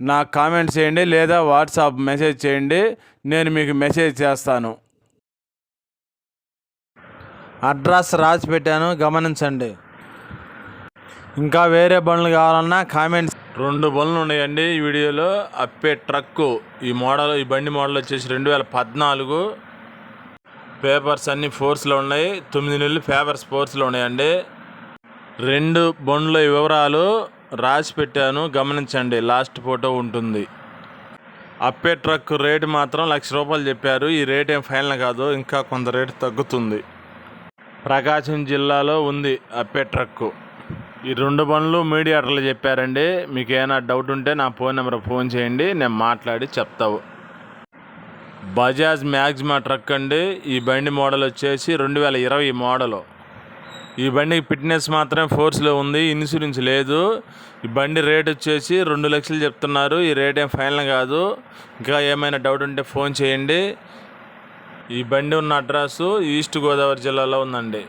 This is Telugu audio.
నాకు కామెంట్ చేయండి లేదా వాట్సాప్ మెసేజ్ చేయండి నేను మీకు మెసేజ్ చేస్తాను. అడ్రస్ రాసి పెట్టాను గమనించండి. ఇంకా వేరే బండ్లు కావాలన్నా కామెంట్స్. రెండు బండ్లు ఉన్నాయండి ఈ వీడియోలో. అప్పే ట్రక్కు. ఈ మోడల్ ఈ బండి మోడల్ వచ్చేసి రెండు వేల పద్నాలుగు. పేపర్స్ అన్ని ఫోర్స్లో ఉన్నాయి. తొమ్మిది నెలలు పేపర్స్ ఫోర్స్లో ఉన్నాయండి. రెండు బండ్ల వివరాలు రాసి పెట్టాను గమనించండి లాస్ట్ ఫోటో ఉంటుంది. అప్పే ట్రక్ రేటు మాత్రం లక్ష రూపాయలు చెప్పారు. ఈ రేట్ ఏం ఫైనల్ కాదు ఇంకా కొంత రేటు తగ్గుతుంది. ప్రకాశం జిల్లాలో ఉంది అప్పే ట్రక్కు ఈ రెండు బండ్లు మీడియాటర్లు చెప్పారండి. మీకు ఏమైనా డౌట్ ఉంటే నా ఫోన్ నెంబర్ ఫోన్ చేయండి నేను మాట్లాడి చెప్తావు. బజాజ్ మ్యాగ్జిమా ట్రక్ అండి. ఈ బండి మోడల్ వచ్చేసి రెండు వేల ఇరవై మోడలు. ఈ బండికి ఫిట్నెస్ మాత్రమే ఫోర్స్లో ఉంది ఇన్సూరెన్స్ లేదు. ఈ బండి రేట్ వచ్చేసి రెండు లక్షలు చెప్తున్నారు. ఈ రేట్ ఏం ఫైనల్ కాదు. ఇంకా ఏమైనా డౌట్ ఉంటే ఫోన్ చేయండి. ఈ బండి ఉన్న అడ్రస్ ఈస్ట్ గోదావరి జిల్లాలో ఉందండి.